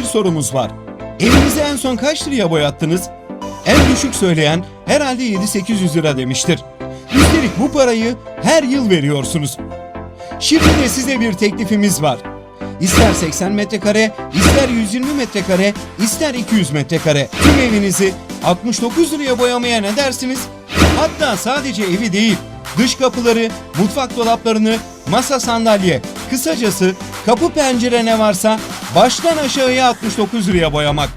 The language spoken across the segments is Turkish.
bir sorumuz var. Evinizi en son kaç liraya boyattınız? En düşük söyleyen herhalde 7-800 lira demiştir. Üstelik bu parayı her yıl veriyorsunuz. Şimdi de size bir teklifimiz var. İster 80 metrekare, ister 120 metrekare, ister 200 metrekare. Tüm evinizi 69 liraya boyamaya ne dersiniz? Hatta sadece evi değil, dış kapıları, mutfak dolaplarını, masa sandalye, kısacası kapı pencere ne varsa baştan aşağıya 69 liraya boyamak.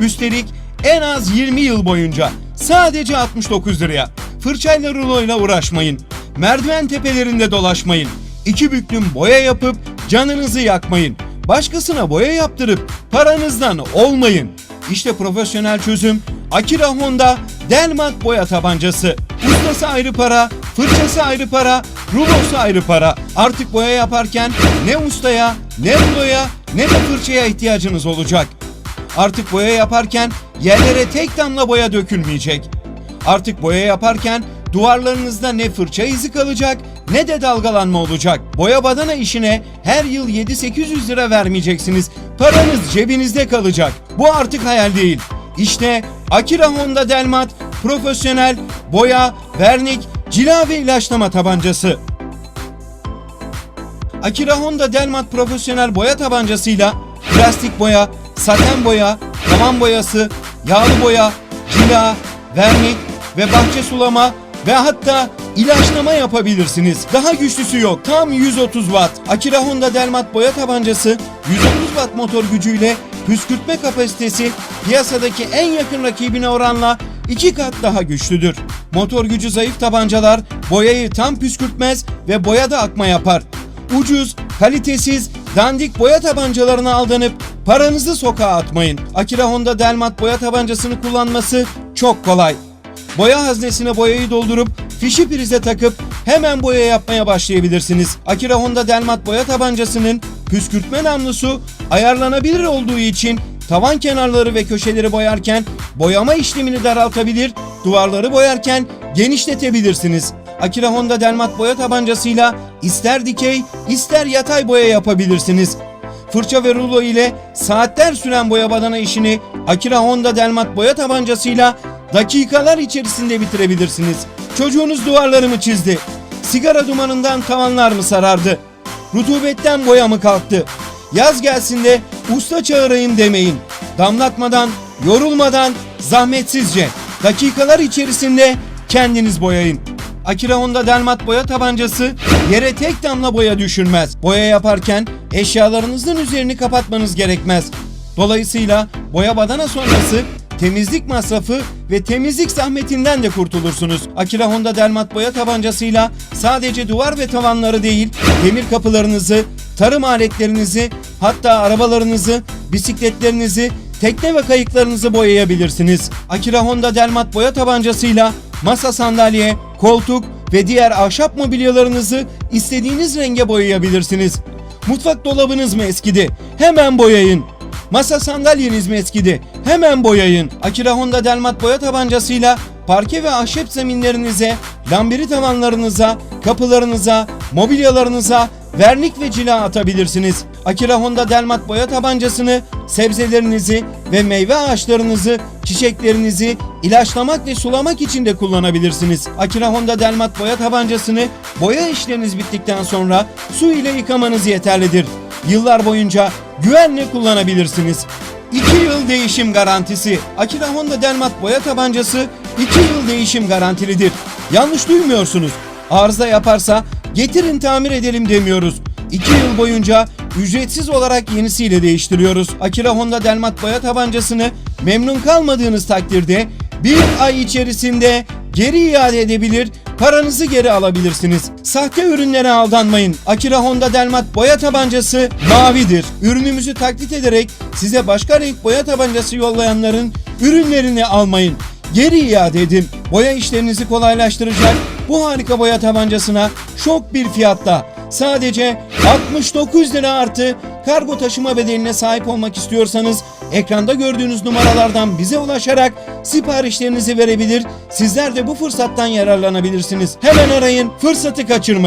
Üstelik en az 20 yıl boyunca sadece 69 liraya. Fırçayla ruloyla uğraşmayın. Merdiven tepelerinde dolaşmayın. İki büklüm boya yapıp canınızı yakmayın. Başkasına boya yaptırıp paranızdan olmayın. İşte profesyonel çözüm Akira Honda Delmat boya tabancası. Ustası ayrı para, fırçası ayrı para, rulosu ayrı para. Artık boya yaparken ne ustaya, ne ruloya, ne de fırçaya ihtiyacınız olacak. Artık boya yaparken yerlere tek damla boya dökülmeyecek. Artık boya yaparken duvarlarınızda ne fırça izi kalacak ne de dalgalanma olacak. Boya badana işine her yıl 7-800 lira vermeyeceksiniz. Paranız cebinizde kalacak. Bu artık hayal değil. İşte Akira Honda Delmat profesyonel boya, vernik, cila ve ilaçlama tabancası. Akira Honda Delmat profesyonel boya tabancasıyla plastik boya, saten boya, tavan boyası, yağlı boya, cila, vernik ve bahçe sulama ve hatta ilaçlama yapabilirsiniz. Daha güçlüsü yok. Tam 130 watt. Akira Honda Delmat boya tabancası 130 watt motor gücüyle püskürtme kapasitesi piyasadaki en yakın rakibine oranla iki kat daha güçlüdür. Motor gücü zayıf tabancalar boyayı tam püskürtmez ve boyada akma yapar. Ucuz, kalitesiz, dandik boya tabancalarına aldanıp paranızı sokağa atmayın. Akira Honda Delmat boya tabancasını kullanması çok kolay. Boya haznesine boyayı doldurup fişi prize takıp hemen boya yapmaya başlayabilirsiniz. Akira Honda Delmat boya tabancasının püskürtme namlusu ayarlanabilir olduğu için tavan kenarları ve köşeleri boyarken boyama işlemini daraltabilir, duvarları boyarken genişletebilirsiniz. Akira Honda Delmat boya tabancasıyla ister dikey ister yatay boya yapabilirsiniz. Fırça ve rulo ile saatler süren boya badana işini Akira Honda Delmat boya tabancasıyla dakikalar içerisinde bitirebilirsiniz. Çocuğunuz duvarları mı çizdi? Sigara dumanından tavanlar mı sarardı? Rutubetten boya mı kalktı? Yaz gelsin de usta çağırayım demeyin. Damlatmadan, yorulmadan, zahmetsizce dakikalar içerisinde kendiniz boyayın. Akira Honda Delmat boya tabancası yere tek damla boya düşürmez. Boya yaparken eşyalarınızın üzerini kapatmanız gerekmez. Dolayısıyla boya badana sonrası temizlik masrafı ve temizlik zahmetinden de kurtulursunuz. Akira Honda Delmat boya tabancasıyla sadece duvar ve tavanları değil, demir kapılarınızı, tarım aletlerinizi, hatta arabalarınızı, bisikletlerinizi, tekne ve kayıklarınızı boyayabilirsiniz. Akira Honda Delmat boya tabancasıyla masa sandalye, koltuk ve diğer ahşap mobilyalarınızı istediğiniz renge boyayabilirsiniz. Mutfak dolabınız mı eskidi? Hemen boyayın. Masa sandalyeniz mi eskidi? Hemen boyayın. Akira Honda Delmat boya tabancasıyla parke ve ahşap zeminlerinize, lambiri tavanlarınıza, kapılarınıza, mobilyalarınıza vernik ve cila atabilirsiniz. Akira Honda Delmat boya tabancasını sebzelerinizi ve meyve ağaçlarınızı, çiçeklerinizi ilaçlamak ve sulamak için de kullanabilirsiniz. Akira Honda Delmat boya tabancasını boya işleriniz bittikten sonra su ile yıkamanız yeterlidir. Yıllar boyunca güvenle kullanabilirsiniz. 2 yıl değişim garantisi. Akira Honda Delmat boya tabancası 2 yıl değişim garantilidir. Yanlış duymuyorsunuz. Arıza yaparsa getirin tamir edelim demiyoruz. 2 yıl boyunca ücretsiz olarak yenisiyle değiştiriyoruz. Akira Honda Delmat boya tabancasını memnun kalmadığınız takdirde bir ay içerisinde geri iade edebilir, paranızı geri alabilirsiniz. Sahte ürünlere aldanmayın. Akira Honda Delmat boya tabancası mavidir. Ürünümüzü taklit ederek size başka renk boya tabancası yollayanların ürünlerini almayın. Geri iade edin. Boya işlerinizi kolaylaştıracak bu harika boya tabancasına şok bir fiyatla sadece 69 lira artı kargo taşıma bedeline sahip olmak istiyorsanız ekranda gördüğünüz numaralardan bize ulaşarak siparişlerinizi verebilir, sizler de bu fırsattan yararlanabilirsiniz. Hemen arayın, fırsatı kaçırmayın.